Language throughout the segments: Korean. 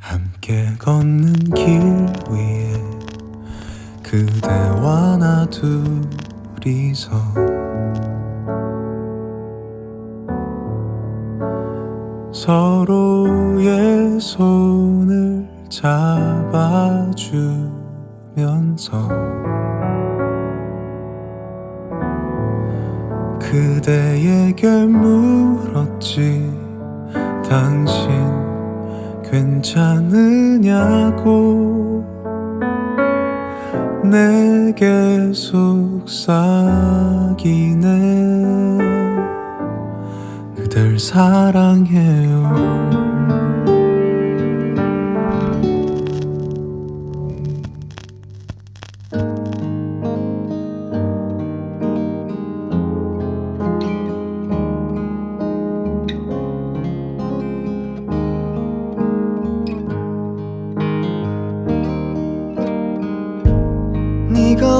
함께 걷는 길 위에 그대와 나 둘이서. 서로의 손을 잡아주면서 그대에게 물었지 당신 괜찮으냐고 내게 속삭이네. 그댈 사랑해요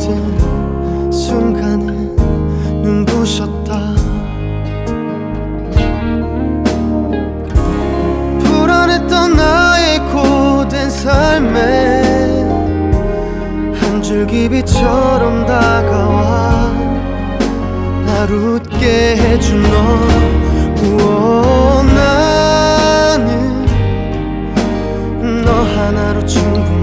모든 순간은 눈부셨다. 불안했던 나의 고된 삶에 한 줄기 빛처럼 다가와 날 웃게 해준 너. 우와, 나는 너 하나로 충분해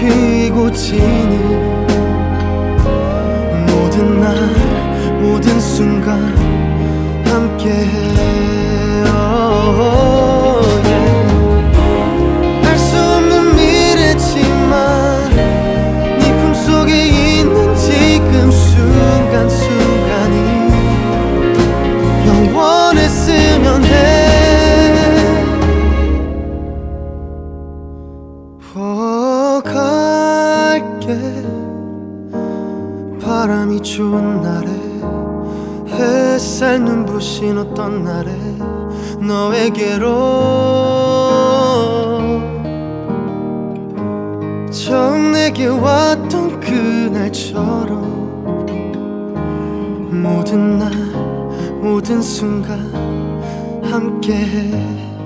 피고 지는 모든 날 모든 순간 함께해 알수 포갈게 바람이 좋은 날에 햇살 눈부신 어떤 날에 너에게로 처음 내게 왔던 그날처럼 모든 날 모든 순간 함께해